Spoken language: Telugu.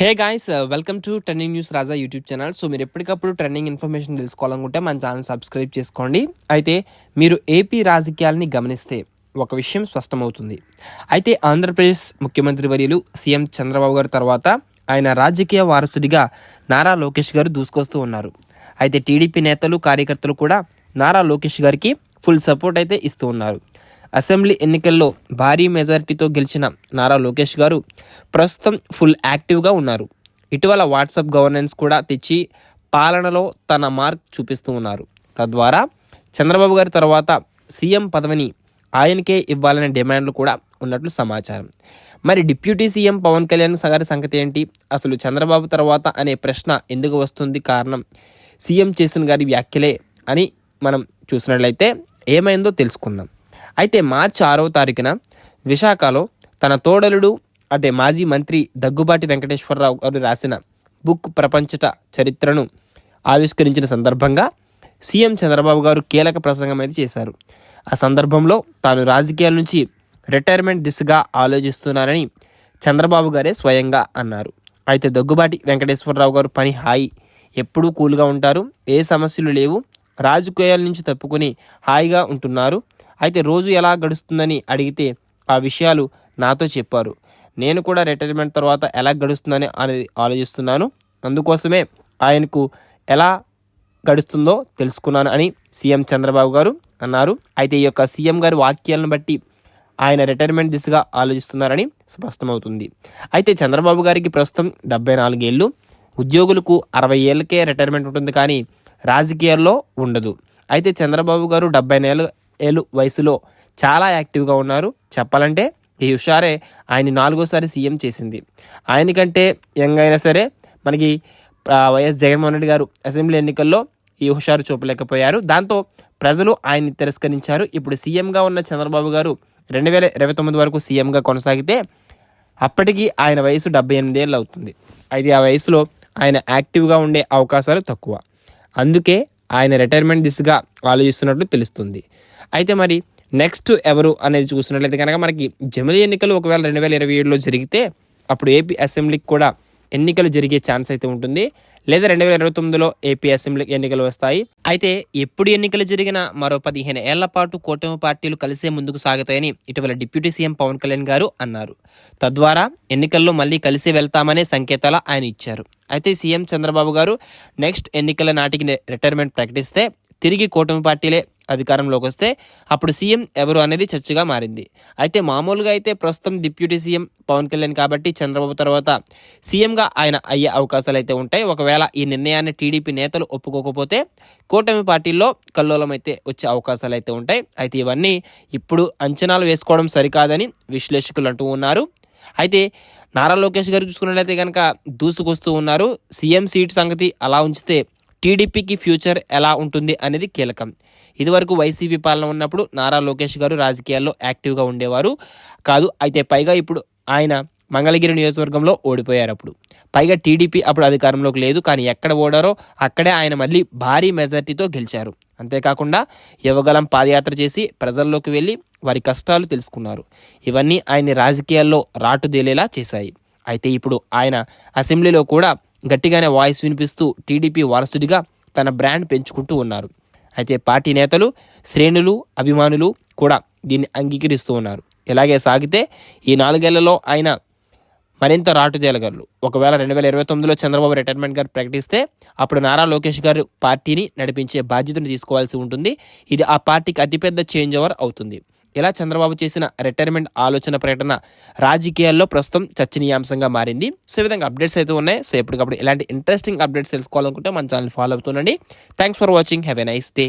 Hey guys welcome to trending news Raja YouTube channel so మీరు ఎప్పటికప్పుడు ట్రెండింగ్ ఇన్ఫర్మేషన్ తెలుసుకోవాలనుకుంటే మన ఛానల్ సబ్స్క్రైబ్ చేసుకోండి. అయితే మీరు ఏపీ రాజకీయాలని గమనిస్తే ఒక విషయం స్పష్టమవుతుంది. అయితే ఆంధ్రప్రదేశ్ ముఖ్యమంత్రి వర్యులు సీఎం చంద్రబాబు గారి తర్వాత ఆయన రాజకీయ వారసుడిగా నారా లోకేష్ గారు దూసుకొస్తూ ఉన్నారు. అయితే టీడీపీ నేతలు కార్యకర్తలు కూడా నారా లోకేష్ గారికి ఫుల్ సపోర్ట్ అయితే ఇస్తూ ఉన్నారు. అసెంబ్లీ ఎన్నికల్లో భారీ మెజారిటీతో గెలిచిన నారా లోకేష్ గారు ప్రస్తుతం ఫుల్ యాక్టివ్గా ఉన్నారు. ఇటీవల వాట్సాప్ గవర్నెన్స్ కూడా తెచ్చి పాలనలో తన మార్క్ చూపిస్తూ ఉన్నారు. తద్వారా చంద్రబాబు గారి తర్వాత సీఎం పదవిని ఆయనకే ఇవ్వాలనే డిమాండ్లు కూడా ఉన్నట్లు సమాచారం. మరి డిప్యూటీ సీఎం పవన్ కళ్యాణ్ గారి సంగతి ఏంటి? అసలు చంద్రబాబు తర్వాత అనే ప్రశ్న ఎందుకు వస్తుంది? కారణం సీఎం చేసిన గారి వ్యాఖ్యలే అని మనం చూసినట్లయితే ఏమైందో తెలుసుకుందాం. అయితే మార్చి ఆరవ తారీఖున విశాఖలో తన తోడలుడు అంటే మాజీ మంత్రి దగ్గుబాటి వెంకటేశ్వరరావు గారు రాసిన బుక్ ప్రపంచట చరిత్రను ఆవిష్కరించిన సందర్భంగా సీఎం చంద్రబాబు గారు కీలక ప్రసంగం అయితే చేశారు. ఆ సందర్భంలో తాను రాజకీయాల నుంచి రిటైర్మెంట్ దిశగా ఆలోచిస్తున్నారని చంద్రబాబు గారే స్వయంగా అన్నారు. అయితే దగ్గుబాటి వెంకటేశ్వరరావు గారు పని హాయి. ఎప్పుడూ కూల్గా ఉంటారు ఏ సమస్యలు లేవు రాజకీయాల నుంచి తప్పుకుని హాయిగా ఉంటున్నారు. అయితే రోజు ఎలా గడుస్తుందని అడిగితే ఆ విషయాలు నాతో చెప్పారు. నేను కూడా రిటైర్మెంట్ తర్వాత ఎలా గడుస్తుందని అనేది ఆలోచిస్తున్నాను. అందుకోసమే ఆయనకు ఎలా గడుస్తుందో తెలుసుకున్నాను అని సీఎం చంద్రబాబు గారు అన్నారు. అయితే ఈ యొక్క సీఎం గారి వాక్యాలను బట్టి ఆయన రిటైర్మెంట్ దిశగా ఆలోచిస్తున్నారని స్పష్టమవుతుంది. అయితే చంద్రబాబు గారికి ప్రస్తుతం డెబ్బై నాలుగేళ్ళు. ఉద్యోగులకు అరవై ఏళ్ళకే రిటైర్మెంట్ ఉంటుంది కానీ రాజకీయాల్లో ఉండదు. అయితే చంద్రబాబు గారు డెబ్బై నెలలు ఏళ్ళు వయసులో చాలా యాక్టివ్గా ఉన్నారు. చెప్పాలంటే ఈ హుషారే ఆయన నాలుగోసారి సీఎం చేసింది. ఆయనకంటే యంగ్ అయినా సరే మనకి వైఎస్ జగన్మోహన్ రెడ్డి గారు అసెంబ్లీ ఎన్నికల్లో ఈ హుషారు చూపలేకపోయారు. దాంతో ప్రజలు ఆయన్ని తిరస్కరించారు. ఇప్పుడు సీఎంగా ఉన్న చంద్రబాబు గారు రెండు వేల ఇరవై తొమ్మిది వరకు సీఎంగా కొనసాగితే అప్పటికి ఆయన వయసు డెబ్బై ఎనిమిది ఏళ్ళు అవుతుంది. అయితే ఆ వయసులో ఆయన యాక్టివ్గా ఉండే అవకాశాలు తక్కువ. అందుకే ఆయన రిటైర్మెంట్ దిశగా ఆలోచిస్తున్నట్లు తెలుస్తుంది. అయితే మరి నెక్స్ట్ ఎవరు అనేది చూసినట్లయితే కనుక మనకి జమిలి ఎన్నికలు ఒకవేళ రెండు వేల ఇరవై ఏడులో జరిగితే అప్పుడు ఏపీ అసెంబ్లీకి కూడా ఎన్నికలు జరిగే ఛాన్స్ అయితే ఉంటుంది. లేదా రెండు వేల ఇరవై తొమ్మిదిలో ఏపీ అసెంబ్లీ ఎన్నికలు వస్తాయి. అయితే ఎప్పుడు ఎన్నికలు జరిగినా మరో పదిహేను ఏళ్ళ పాటు కూటమి పార్టీలు కలిసే ముందుకు సాగుతాయని ఇటీవల డిప్యూటీ సీఎం పవన్ కళ్యాణ్ గారు అన్నారు. తద్వారా ఎన్నికల్లో మళ్ళీ కలిసి వెళ్తామనే సంకేతాలు ఆయన ఇచ్చారు. అయితే సీఎం చంద్రబాబు గారు నెక్స్ట్ ఎన్నికల నాటికి రిటైర్మెంట్ ప్రకటిస్తే తిరిగి కూటమి పార్టీలే అధికారంలోకి వస్తే అప్పుడు సీఎం ఎవరు అనేది చర్చగా మారింది. అయితే మామూలుగా అయితే ప్రస్తుతం డిప్యూటీ సీఎం పవన్ కళ్యాణ్ కాబట్టి చంద్రబాబు తర్వాత సీఎంగా ఆయన అయ్యే అవకాశాలు అయితే ఉంటాయి. ఒకవేళ ఈ నిర్ణయాన్ని టీడీపీ నేతలు ఒప్పుకోకపోతే కూటమి పార్టీల్లో కల్లోలం అయితే వచ్చే అవకాశాలు అయితే ఉంటాయి. అయితే ఇవన్నీ ఇప్పుడు అంచనాలు వేసుకోవడం సరికాదని విశ్లేషకులు అంటూ ఉన్నారు. అయితే నారా లోకేష్ గారు చూసుకున్నట్లయితే కనుక దూసుకొస్తూ ఉన్నారు. సీఎం సీట్ సంగతి అలా ఉంచితే టీడీపీకి ఫ్యూచర్ ఎలా ఉంటుంది అనేది కీలకం. ఇదివరకు వైసీపీ పాలన ఉన్నప్పుడు నారా లోకేష్ గారు రాజకీయాల్లో యాక్టివ్గా ఉండేవారు. కాదు అయితే పైగా ఇప్పుడు ఆయన మంగళగిరి నియోజకవర్గంలో ఓడిపోయారు అప్పుడు. పైగా టీడీపీ అప్పుడు అధికారంలోకి లేదు కానీ ఎక్కడ ఓడారో అక్కడే ఆయన మళ్ళీ భారీ మెజార్టీతో గెలిచారు. అంతేకాకుండా యువగలం పాదయాత్ర చేసి ప్రజల్లోకి వెళ్ళి వారి కష్టాలు తెలుసుకున్నారు. ఇవన్నీ ఆయన్ని రాజకీయాల్లో రాటుదేలేలా చేశాయి. అయితే ఇప్పుడు ఆయన అసెంబ్లీలో కూడా గట్టిగానే వాయిస్ వినిపిస్తూ టీడీపీ వారసుడిగా తన బ్రాండ్ పెంచుకుంటూ ఉన్నారు. అయితే పార్టీ నేతలు శ్రేణులు అభిమానులు కూడా దీన్ని అంగీకరిస్తూ ఉన్నారు. ఇలాగే సాగితే ఈ నాలుగేళ్ళలో ఆయన మరింత రాటు తేలగలరు. ఒకవేళ రెండు వేల ఇరవై తొమ్మిదిలో చంద్రబాబు రిటైర్మెంట్ గారు ప్రకటిస్తే అప్పుడు నారా లోకేష్ గారు పార్టీని నడిపించే బాధ్యతను తీసుకోవాల్సి ఉంటుంది. ఇది ఆ పార్టీకి అతిపెద్ద చేంజ్ ఓవర్ అవుతుంది. ఇలా చంద్రబాబు చేసిన రిటైర్మెంట్ ఆలోచన ప్రకటన రాజకీయాల్లో ప్రస్తుతం చర్చనీయాంశంగా మారింది. సో ఈ విధంగా అప్డేట్స్ అయితే ఉన్నాయి. సో ఎప్పటికప్పుడు ఇలాంటి ఇంట్రెస్టింగ్ అప్డేట్స్ తెలుసుకోవాలనుకుంటే మన channel follow అవుతుండండి. Thanks for watching have a nice day